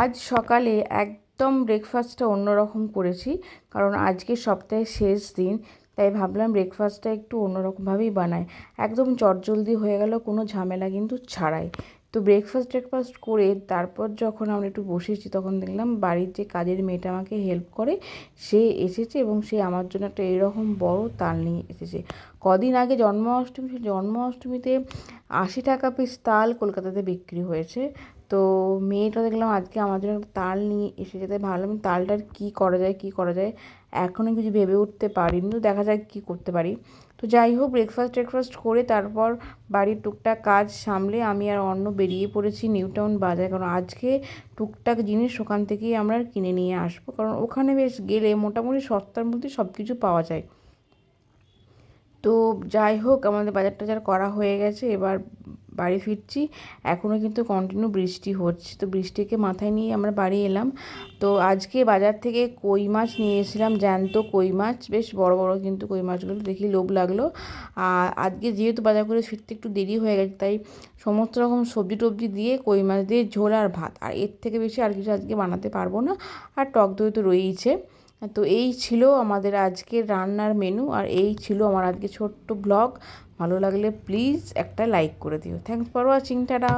আজ সকালে একদম ব্রেকফাস্টটা অন্যরকম করেছি, কারণ আজকে সপ্তাহের শেষ দিন, তাই ভাবলাম ব্রেকফাস্টটা একটু অন্যরকমভাবেই বানাই। একদম চটজলদি হয়ে গেল, কোনো ঝামেলা কিন্তু ছাড়াই। তো ব্রেকফাস্ট ব্রেকফাস্ট করে তারপর যখন আমরা একটু বসেছি, তখন দেখলাম বাড়ির যে কাজের মেয়েটা আমাকে হেল্প করে, সে এসেছে এবং সে আমার জন্য একটা এরকম বড় তাল নিয়ে এসেছে। কদিন আগে জন্মাষ্টমী জন্মাষ্টমীতে আশি টাকা পিস তাল কলকাতাতে বিক্রি হয়েছে। তো মেয়েটা দেখলাম আজকে আমার জন্য একটা তাল নিয়ে এসেছে তাই ভাবলাম তালটার কী করা যায়, কী করা যায়? এখনও কিছু ভেবে উঠতে পারিনি কিন্তু দেখা যাক কী করতে পারি। তো যাই হোক ব্রেকফাস্ট ট্রেকফাস্ট করে তারপর বাড়ির টুকটাক কাজ সামলে আমি আর অন্য বেরিয়ে পড়েছি নিউ টাউন বাজার। কারণ আজকে টুকটাক জিনিস ওখান থেকেই আমরা কিনে নিয়ে আসব। কারণ ওখানে বেশ গেলে মোটামুটি সস্তার মধ্যে সব কিছু পাওয়া যায়। তো যাই হোক, আমাদের বাজার টাজার করা হয়ে গেছে। এবার বাড়ি ফিরছি। এখনও কিন্তু কন্টিনিউ বৃষ্টি হচ্ছে। তো বৃষ্টিকে মাথায় নিয়ে আমরা বাড়ি এলাম। তো আজকে বাজার থেকে কই মাছ নিয়ে এসেছিলাম, জ্যান্ত কই মাছ। বেশ বড় বড় কিন্তু কই মাছগুলো দেখি লোভ লাগল। আর আজকে যেহেতু বাজার করে ফিরতে একটু দেরি হয়ে গেছে, তাই সমস্ত রকম সবজি টবজি দিয়ে কই মাছ দিয়ে ঝোল আর ভাত। আর এর থেকে বেশি আর কিছু আজকে বানাতে পারব না। আর টক দই তো রয়েইছে। তো এই ছিল আমাদের আজকের রান্নার মেনু আর এই ছিল আমার আজকে ছোট্ট ব্লগ ভালো লাগলে প্লিজ একটা লাইক করে দিও। Thanks for watching tata